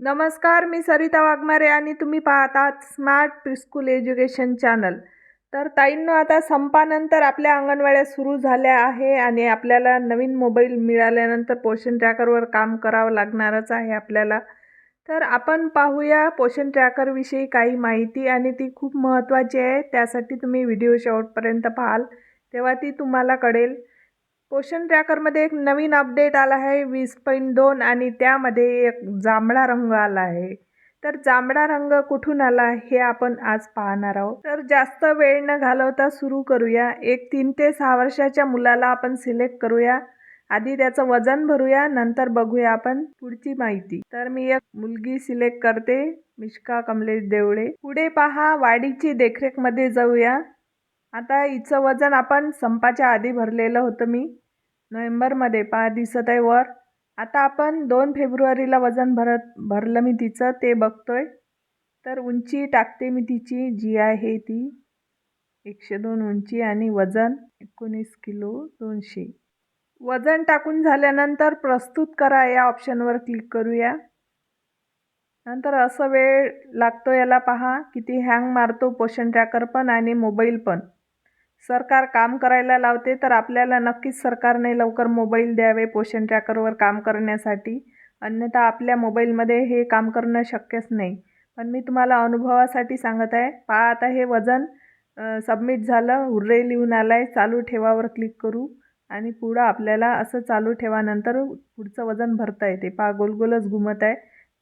नमस्कार मी सरिता वाघमारे आणि तुम्ही पाहतात स्मार्ट प्रिस्कूल एज्युकेशन चॅनल तर ताईंनो आता संपानंतर आपल्या अंगणवाड्या सुरू झाल्या आहे आणि आपल्याला नवीन मोबाईल मिळाल्यानंतर पोषण ट्रॅकरवर काम करावं लागणारच आहे आपल्याला. तर आपण पाहूया पोषण ट्रॅकरविषयी काही माहिती आणि ती खूप महत्त्वाची आहे त्यासाठी तुम्ही व्हिडिओ शेवटपर्यंत पाहाल तेव्हा ती तुम्हाला कळेल. क्वेश्चन ट्रॅकरमध्ये एक नवीन अपडेट आला आहे वीस पॉईंट दोन आणि त्यामध्ये एक जांभळा रंग आला आहे. तर जांभळा रंग कुठून आला हे आपण आज पाहणार आहोत. तर जास्त वेळ न घालवता सुरू करूया. एक तीन ते सहा वर्षाच्या मुलाला आपण सिलेक्ट करूया. आधी त्याचं वजन भरूया नंतर बघूया आपण पुढची माहिती. तर मी एक मुलगी सिलेक्ट करते मिश्का कमलेश देवळे. पुढे पहा वाढीची देखरेखमध्ये जाऊया. आता हिचं वजन आपण संपाच्या आधी भरलेलं होतं मी. नोव्हेंबरमध्ये पहा दिसत आहे वर. आता आपण दोन फेब्रुवारीला वजन भरत भरलं मी तिचं ते बघतोय. तर उंची टाकते मी तिची जी आहे ती एकशे दोन उंची आणि वजन एकोणीस किलो दोनशे. वजन टाकून झाल्यानंतर प्रस्तुत करा या ऑप्शनवर क्लिक करूया. नंतर असं वेळ लागतो याला पहा किती हँग मारतो पोषण ट्रॅकर पण आणि मोबाईल पण. सरकार काम करायला लावते तर आपल्याला नक्कीच सरकारने लवकर मोबाईल द्यावे पोषण ट्रॅकरवर काम करण्यासाठी. अन्यथा आपल्या मोबाईलमध्ये हे काम करणं शक्यच नाही. पण मी तुम्हाला अनुभवासाठी सांगत आहे पहा आता हे वजन सबमिट झालं हुर्रे लिहून आलं आहे चालू ठेवावर क्लिक करू आणि पुढं आपल्याला असं चालू ठेवानंतर पुढचं वजन भरता येते. पहा गोलगोलच घुमत आहे.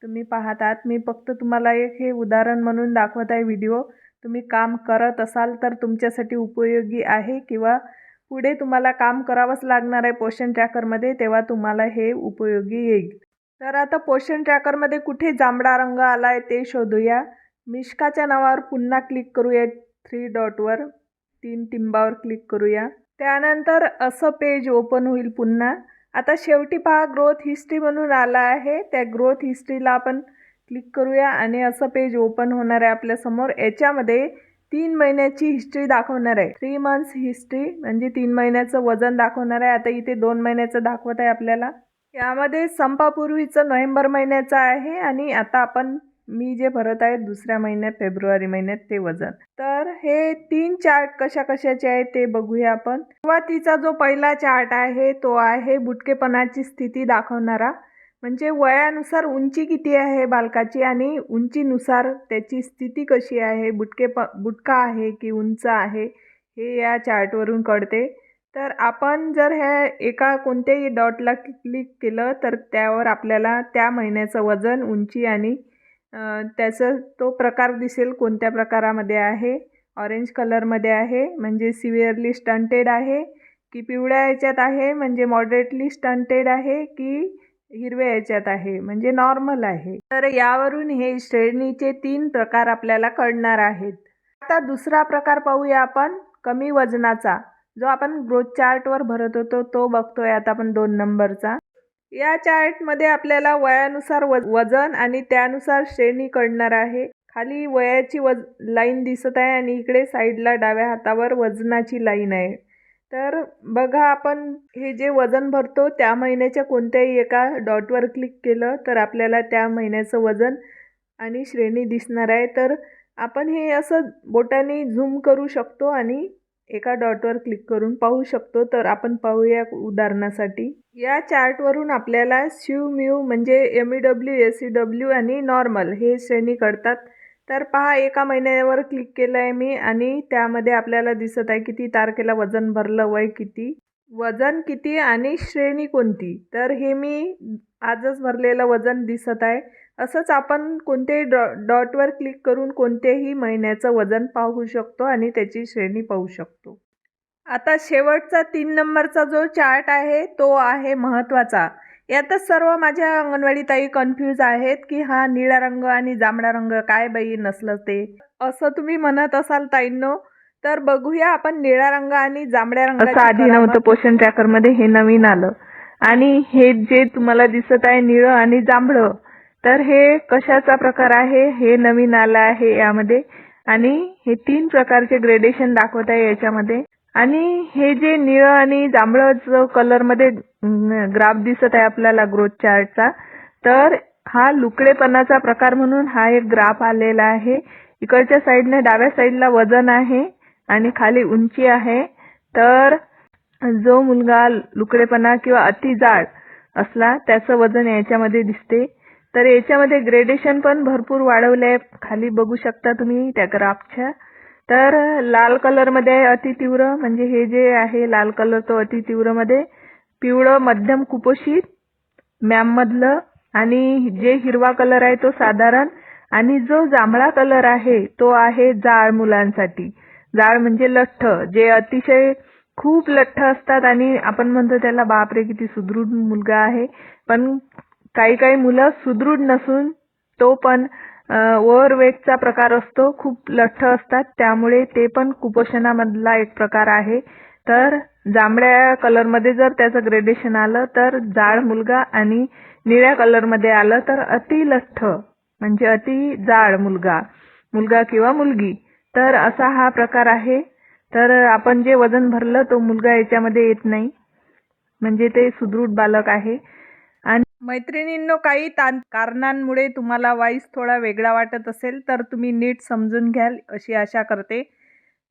तुम्ही पाहतात मी फक्त तुम्हाला एक हे उदाहरण म्हणून दाखवत आहे व्हिडिओ. तुम्ही काम करत असाल तर तुमच्यासाठी उपयोगी आहे किंवा पुढे तुम्हाला काम करावंच लागणार आहे पोषण ट्रॅकरमध्ये तेव्हा तुम्हाला हे उपयोगी येईल. तर आता पोषण ट्रॅकरमध्ये कुठे जांभळा रंग आला आहे ते शोधूया. मिश्काच्या नावावर पुन्हा क्लिक करूया थ्री डॉटवर तीन टिंबावर क्लिक करूया. त्यानंतर असं पेज ओपन होईल पुन्हा. आता शेवटी पहा ग्रोथ हिस्ट्री म्हणून आला आहे. त्या ग्रोथ हिस्ट्रीला आपण क्लिक करूया आणि असं पेज ओपन होणार आहे आपल्यासमोर याच्यामध्ये तीन महिन्याची हिस्ट्री दाखवणार आहे. थ्री मंथ्स हिस्ट्री म्हणजे तीन महिन्याचं वजन दाखवणार आहे. आता इथे दोन महिन्याचं दाखवत आहे आपल्याला. यामध्ये संपापूर्वीचं नोव्हेंबर महिन्याचं आहे आणि आता आपण मी जे भरत आहे दुसऱ्या महिन्यात फेब्रुवारी महिन्यात ते वजन. तर हे तीन चार्ट कशा कशाचे आहेत ते बघूया आपण. सुरुवातीचा जो पहिला चार्ट आहे तो आहे बुटकेपणाची स्थिती दाखवणारा. म्हणजे वयानुसार उंची किती आहे बालकाची आणि उंचीनुसार त्याची स्थिती कशी आहे बुटके प बुटका आहे की उंच आहे हे या चार्टवरून कळते. तर आपण जर ह्या एका कोणत्याही डॉटला क्लिक केलं तर त्यावर आपल्याला त्या महिन्याचं वजन उंची आणि त्याचं तो प्रकार दिसेल कोणत्या प्रकारामध्ये आहे. ऑरेंज कलरमध्ये आहे म्हणजे सिव्हिअरली स्टंटेड आहे की पिवळ्या याच्यात आहे म्हणजे मॉडरेटली स्टंटेड आहे की हिरव्या याच्यात आहे म्हणजे नॉर्मल आहे. तर यावरून हे श्रेणीचे तीन प्रकार आपल्याला कळणार आहेत. आता दुसरा प्रकार पाहूया आपण कमी वजनाचा. जो आपण ग्रोथ चार्टवर भरत होतो तो बघतोय आता आपण दोन नंबरचा. या चार्टमध्ये आपल्याला वयानुसार वज वजन आणि त्यानुसार श्रेणी कळणार आहे. खाली वयाची वज लाईन दिसत आहे आणि इकडे साईडला डाव्या हातावर वजनाची लाईन आहे. तर बघा आपण हे जे वजन भरतो त्या महिन्याच्या कोणत्याही एका डॉटवर क्लिक केलं तर आपल्याला त्या महिन्याचं वजन आणि श्रेणी दिसणार आहे. तर आपण हे असं बोटाने झूम करू शकतो आणि एका डॉटवर क्लिक करून पाहू शकतो. तर आपण पाहूया उदाहरणासाठी. या चार्टवरून आपल्याला शिव म्यू म्हणजे M E W S C W आणि नॉर्मल हे श्रेणी कळतात तर पहा एका महिन्यावर क्लिक केलं आहे मी आणि त्यामध्ये आपल्याला दिसत आहे किती तारखेला वजन भरलं वय किती. वजन किती आणि श्रेणी कोणती? तर हे मी आजच भरलेलं वजन दिसत आहे. असंच आपण कोणत्याही डॉ डॉटवर क्लिक करून कोणत्याही महिन्याचं वजन पाहू शकतो आणि त्याची श्रेणी पाहू शकतो. आता शेवटचा तीन नंबरचा जो चार्ट आहे तो आहे महत्त्वाचा. यातच सर्व माझ्या अंगणवाडी ताई कन्फ्यूज आहेत की हा निळा रंग आणि जांभळा रंग काय बाई नसलं ते. असं तुम्ही म्हणत असाल ताईंनो तर बघूया आपण निळा रंग आणि जांभळ्या रंगाचं आधी नव्हतं पोषण ट्रॅकरमध्ये हे नवीन आलं. आणि हे जे तुम्हाला दिसत आहे निळं आणि जांभळं तर हे कशाचा प्रकार आहे? हे नवीन आलं आहे यामध्ये. आणि हे तीन प्रकारचे ग्रेडेशन दाखवत आहे याच्यामध्ये. आणि हे जे निळं आणि जांभळं कलरमध्ये ग्राफ दिसत आहे आपल्याला ग्रोथ चार्टचा तर हा लुकडेपणाचा प्रकार म्हणून हा एक ग्राफ आलेला आहे. इकडच्या साईडने डाव्या साईडला वजन आहे आणि खाली उंची आहे. तर जो मुलगा लुकडेपणा किंवा अति जाड असला त्याचं वजन याच्यामध्ये दिसते. तर याच्यामध्ये ग्रेडेशन पण भरपूर वाढवले आहे खाली बघू शकता तुम्ही त्या ग्राफच्या तर लाल कलरमध्ये आहे अति तीव्र म्हणजे हे जे आहे लाल कलर तो अतितीव्रमध्ये पिवळं मध्यम कुपोषित मॅममधलं आणि जे हिरवा कलर आहे तो साधारण आणि जो जांभळा कलर आहे तो आहे जाळ मुलांसाठी. जाळ म्हणजे लठ्ठ जे अतिशय खूप लठ्ठ असतात आणि आपण म्हणतो त्याला बापरे किती सुदृढ मुलगा आहे. पण काही काही मुलं सुदृढ नसून तो पण ओव्हरवेटचा प्रकार असतो खूप लठ्ठ असतात त्यामुळे ते पण कुपोषणामधला एक प्रकार आहे. तर जांभळ्या कलरमध्ये जर त्याचं ग्रेडेशन आलं तर जाड मुलगा आणि निळ्या कलरमध्ये आलं तर अति लठ्ठ म्हणजे अति जाड मुलगा मुलगा किंवा मुलगी. तर असा हा प्रकार आहे. तर आपण जे वजन भरलं तो मुलगा याच्यामध्ये येत नाही. म्हणजे ते सुदृढ बालक आहे. मैत्रिणींनो काही तान कारणांमुळे तुम्हाला वाईस थोडा वेगळा वाटत असेल तर तुम्ही नीट समजून घ्याल अशी आशा करते.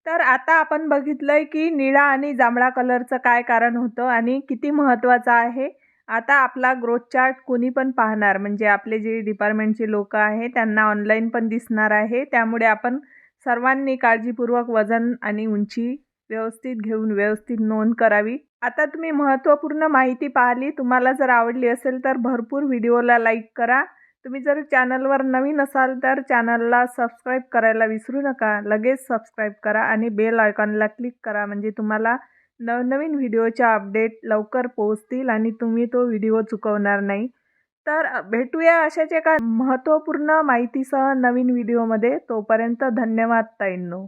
तर आता आपण बघितलं आहे की निळा आणि जांभळा कलरचं काय कारण होतं आणि किती महत्त्वाचं आहे. आता आपला ग्रोथ चार्ट कोणी पण पाहणार म्हणजे आपले जे डिपार्टमेंटचे लोक आहे त्यांना ऑनलाईन पण दिसणार आहे. त्यामुळे आपण सर्वांनी काळजीपूर्वक वजन आणि उंची व्यवस्थित घेऊन व्यवस्थित नोंद करावी. आता तुम्ही महत्त्वपूर्ण माहिती पाहिली तुम्हाला जर आवडली असेल तर भरपूर व्हिडिओला लाईक करा. तुम्ही जर चॅनलवर नवीन असाल तर चॅनलला सबस्क्राईब करायला विसरू नका. लगेच सबस्क्राईब करा आणि बेल आयकॉनला क्लिक करा म्हणजे तुम्हाला नवनवीन व्हिडिओच्या अपडेट लवकर पोहोचतील आणि तुम्ही तो व्हिडिओ चुकवणार नाही. तर भेटूया अशाच एका महत्त्वपूर्ण माहितीसह नवीन व्हिडिओमध्ये. तोपर्यंत धन्यवाद ताईंनो.